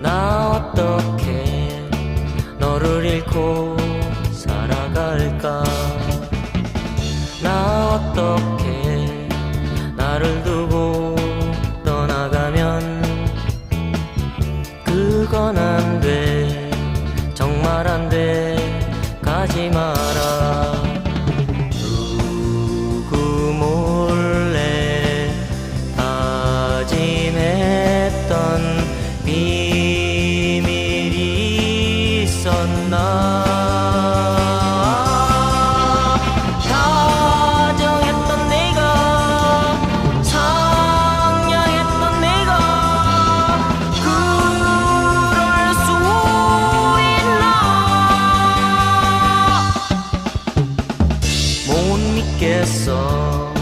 나 어떻게 너를 잃고 살아갈까? 나 어떻게 나를 두고 떠나가면 그건 안 돼. 정말 안 돼. 가지 마라 비밀이 있었나? 다정했던 내가 상냥했던 내가 그럴 수 있나? 못 믿겠어.